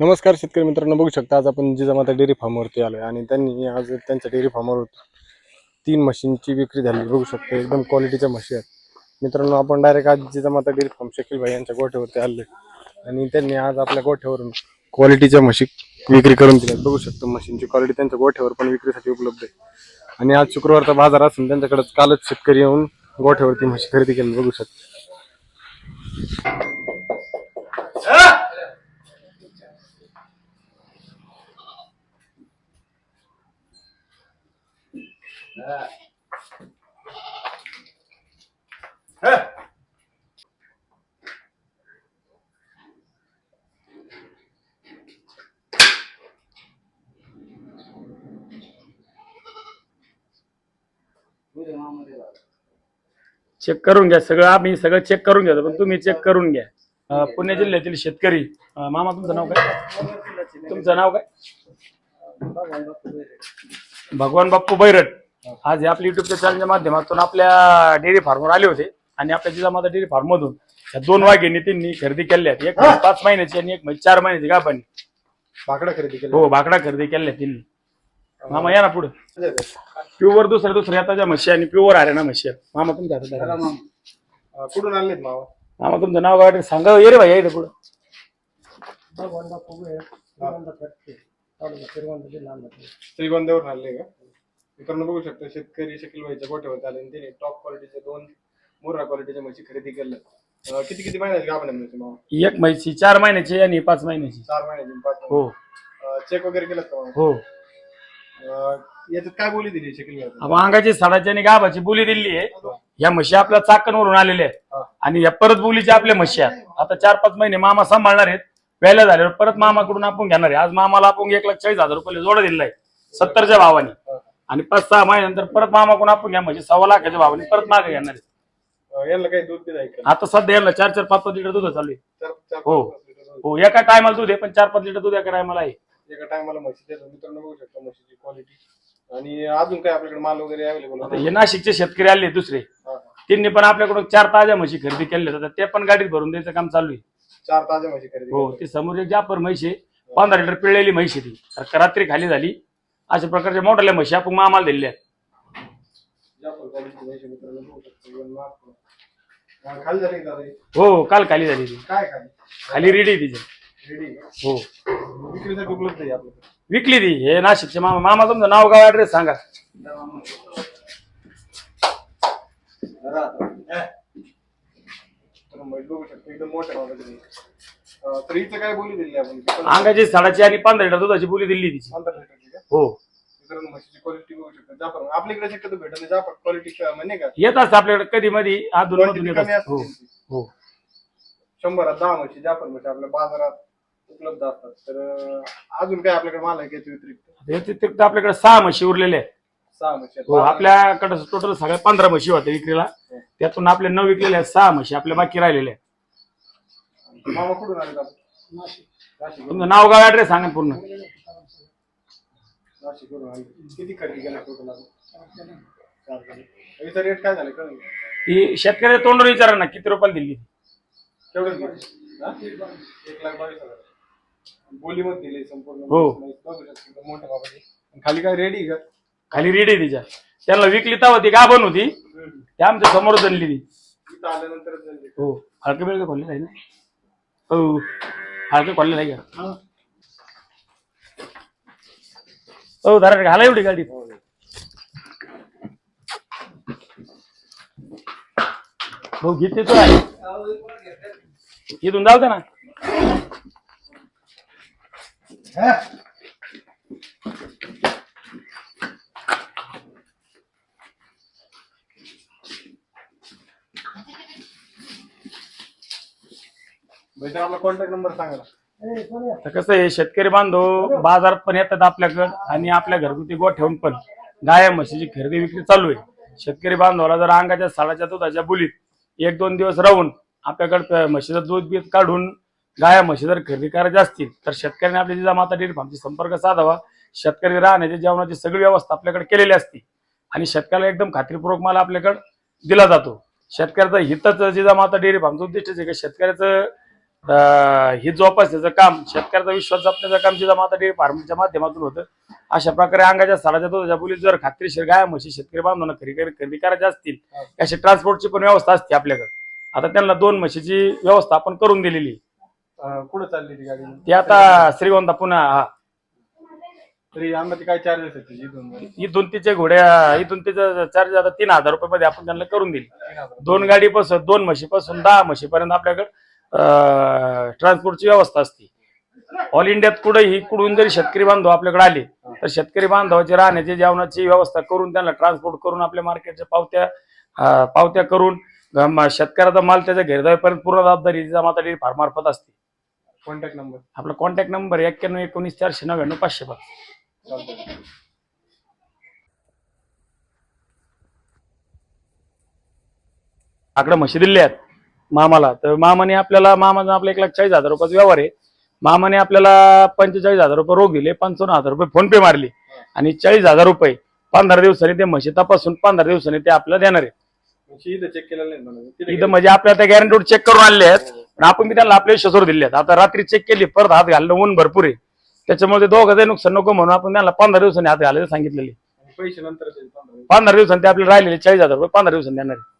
नमस्कार शेतकरी मित्रांनो बघू शकता आज आपण जिजामाता डेअरी फार्मवरती आलो आहे आणि त्यांनी आज त्यांच्या डेअरी फार्मवर तीन मशीनची विक्री झाली. बघू शकता एकदम क्वालिटीच्या म्हशी आहेत. मित्रांनो आपण डायरेक्ट आज जिजामाता डेअरी फार्म शकील भाई यांच्या गोठ्यावरती आलो आणि त्यांनी आज आपल्या गोठ्यावरून क्वालिटीच्या म्हशी विक्री करून दिल्यात. बघू शकतो मशीनची क्वालिटी त्यांच्या गोठ्यावर पण विक्रीसाठी उपलब्ध आहे. आणि आज शुक्रवारचा बाजार असून त्यांच्याकडे कालच शेतकरी येऊन गोठ्यावरती म्हशी खरेदी केली. बघू शकतो. चेक करून घ्या. सगळं आम्ही सगळं चेक करून घेतो पण तुम्ही चेक करून घ्या. अं, पुणे जिल्ह्यातील शेतकरी अं, मामा तुमचं नाव काय? तुमचं नाव काय? भगवान बाप्पू बैरट. आज आपल्या युट्यूबच्या चॅनलच्या माध्यमातून आपल्या डेअरी फार्मवर आले होते. आणि आपल्या जिजामाता डेअरी फार्म मधून या दोन वाघिणी त्यांनी खरेदी केल्या आहेत. एक म्हैस पाच महिन्याची आणि एक म्हैस चार महिन्याची गाभानी भाकडा खरेदी केली. हो भाकडा खरेदी केल्या त्यांनी. मामा या ना पुढे. प्युअर दुसऱ्या दुसऱ्या हाताच्या म्हशी आणि प्युअर हरियाणा म्हशी मामा तुमच्या हातात आहे. कुठून आणलेत मावा? मामा तुमचं नाव काय सांगा. ये रे भाई इकडे पुढं. श्रीगोंद्यावरून आणले का? मित्रांनो बघू शकता शेतकरी शकील व्हायच्या गोठ्यावरती आले आणि त्यांनी टॉप क्वालिटीचे दोन मुर्रा क्वालिटीच्या म्हशी खरेदी केल्या अं, किती किती महिन्याची गाभण आहे म्हशी मावा एक म्हैसी चार महिन्याची आणि पाच महिन्याची. चार महिन्याची पाच हो. चेक वगैरे केलं का? हो. अं, याच्यात काय बोली दिली शकील अंगाची साडाची आणि गाभाची बोली दिली आहे. या म्हशी आपल्या चाकणवरून आलेल्या आहेत. आणि या परत बोलीच्या आपल्या म्हशी आहेत. आता चार पाच महिने मामा सांभाळणार आहेत. वेळेला झाल्यावर परत मामाकडून आपण घेणार आहे. आज मामाला आपण एक लाख चाळीस हजार रुपये जोडा दिलाय सत्तरच्या भावाने. आणि पाच सहा महिन्यानंतर परत मामाकडून आपण घ्या म्हणजे सव्वा लाखाच्या भावाने परत मागे घेणार आहे. अं, यांना काही दूध का? आता सध्या याला चार चार पाच पाच लिटर दूध चालू आहे. चार चार हो. पाच लिटर दूध. हो एका टायमाला दूध आहे पण चार पाच लिटर दूध एका टायमाला आहे. एका टायमाला म्हशी मित्रांनो बघू शकता म्हशीची क्वालिटी आणि अजून काय आपल्याकडे माल वगैरे अवेलेबल हे नाशिकचे शेतकरी आले दुसरे. त्यांनी पण आपल्याकडून चार ताज्या म्हशी खरेदी केल्या होत्या ते पण गाडीत भरून द्यायचं काम चालू आहे. चार ताज्या म्हशी खरेदी हो. ती समोर एक जापर म्हैस आहे. पंधरा लिटर पिळलेली म्हैस आहे ती. तर रात्री खाली झाली. अशा प्रकारच्या मोठ्या म्हशी आपण आम्हाला दिलेल्या आहेत. खाली झाली का दादा ही? हो काल खाली झाली ती. काय खाली? खाली रेडी आहे तिची. रेडी हो. विक्रीसाठी उपलब्ध आहे आपल्याकडे विकली ती. हे नाशिकचे मामा मामा तुमचं नाव गाव ऍड्रेस सांगा. तर म्हैस बघू शकता एकदम मोठ्या भागाची म्हैस. अं, तर हिचं काय बोली दिली आपण? अंगाची साडाची आणि पंधरा लिटर दुधाची बोली दिली तिची. पंधरा लिटरची का हो. मित्रांनो म्हशीची क्वालिटी बघू शकता. जाफर आपल्याकडे शक्यतो भेटत नाही जाफर क्वालिटी म्हणजे का येत असतं आपल्याकडे कधी मध्ये अधून मधून क्वालिटी येत कमी असतं. असते हो. हो शंभरात दहा म्हशी जाफर म्हशी आपल्या बाजारात उपलब्ध असतात. तर अं, अजून काय आपल्याकडे माल आहे का याच्या व्यतिरिक्त हे आपल्याकडे सहा म्हशी उरलेल्या आहेत. सहा म्हशी आहेत. हो आपल्याकडे टोटल सगळ्या पंधरा म्हशी होत्या विक्रीला. त्यातून आपल्या न विकलेल्या आहेत सहा म्हशी आपल्या बाकी राहिलेल्या आहेत. मामा कुठून आले आपण? नाशिक तुमचं नाव गाव ऍड्रेस सांगा पूर्ण. नाशिकवरून आले किती खरेदी. टोटल. याचा रेट काय झाले कळलं? ती विचारा ना किती रुपयाला दिली? हा? एक लाख बावीस हजार. बोलीमध्ये दिले संपूर्ण हो. बघू शकता, एकदम मोठ्या बाबाची. आणि खाली काय रेडी का? खाली रेडी तिच्या. त्यांना विकली तेव्हा ती गाभण होती. त्या आमच्यासमोर जनली ती. इथं आल्यानंतर झाले. हो. हलके बिळके खोलले आहे ना? हो. हलके खोलले आहे का? हो धरा घाला एवढी गाडी. हो घेते तो आहे. इथून जाऊ ना. भाई, आपला कॉन्टॅक्ट नंबर सांगा. तर कसं आहे शेतकरी बांधव बाजारात पण येतात आपल्याकडं आणि आपल्या घरगुती गोठ ठेवून पण. गाया म्हशीची खरेदी विक्री चालू आहे. शेतकरी बांधवाला जर अंगाच्या साडाच्या दुधाच्या बुलीत एक दोन दिवस राहून आपल्याकडे म्हशीचं दूध बीत काढून गाया म्हशी जर खरेदी करायच्या असतील तर शेतकऱ्याने आपल्या जिजामाता डेअरी फार्मशी संपर्क साधावा. शेतकरी राहण्याची जेवणाची सगळी व्यवस्था आपल्याकडे केलेली असते आणि शेतकऱ्याला एकदम खात्रीपूर्वक माल आपल्याकडे दिला जातो. शेतकऱ्याचं हितच जिजामाता डेअरी फार्मचं उद्दिष्ट आहे की? शेतकऱ्याचं हे जोपासण्याचं काम शेतकऱ्याचा विश्वास जपण्याचं काम जिजामाता डेअरी फार्मच्या माध्यमातून होतं अशा प्रकारे अंगाच्या साडाच्या दुधाच्या बोलीत जर खात्रीशीर गाय म्हशी शेतकरी बांधवांना खरेदी खरेदी करायच्या असतील अशी ट्रान्सपोर्टची पण व्यवस्था असते आपल्याकडे. आता त्यांना दोन म्हशीची व्यवस्था आपण करून दिलेली कुठं चालली ती गाडी? ती आता श्रीगोंदा पुन्हा हा. तरी अंदाजे काय चार्जेस आहेत इथून? इथून तिचे घोड्या इथून तिचं चार्ज आता तीन हजार रुपये मध्ये आपण त्यांना करून दिली. दोन गाडीपासून दोन म्हशीपासून दहा म्हशीपर्यंत आपल्याकडे ट्रान्सपोर्टची व्यवस्था असते. ऑल इंडियात कुठेही कुठून जरी शेतकरी बांधव आपल्याकडे आले तर शेतकरी बांधवाची राहण्याची जेवणाची व्यवस्था करून त्यांना ट्रान्सपोर्ट करून आपल्या मार्केटच्या पावत्या पावत्या करून शेतकऱ्याचा माल त्याच्या घरी जाईपर्यंत पूर्ण जबाबदारी माता डेअरी फार्म मार्फत असते. कॉन्टॅक्ट नंबर आपला कॉन्टॅक्ट नंबर एक्क्याण्णव एकोणीस चारशे नव्याण्णव पाचशे पाच आकडे म्हशी दिले आहेत. मामाला. तर मामाने आपल्याला मामाचा आपला एक लाख चाळीस हजार रुपयाचा व्यवहार आहे. मामाने आपल्याला पंचेचाळीस हजार रुपये रोख दिले पंचावन्न हजार रुपये फोन पे मारले. आणि चाळीस हजार रुपये पंधरा दिवसांनी ते म्हशी तपासून पंधरा दिवसांनी ते आपल्याला देणार आहे. इथं चेक केलेलं म्हणजे आपल्याला त्या गॅरंटीवर चेक करून आणले आहेत. पण आपण मी त्यांना आपल्या विश्वासावर दिले आहेत आता रात्री चेक केली परत हात घालणं ऊन भरपूर आहे. त्याच्यामुळे ते दोघं नुकसान नको म्हणून आपण त्यांना पंधरा दिवसांनी हात घालायला सांगितलेले. पैसे नंतर पंधरा दिवस. पंधरा दिवसांनी ते आपल्याला राहिलेले चाळीस हजार रुपये पंधरा दिवसांनी देणार आहे.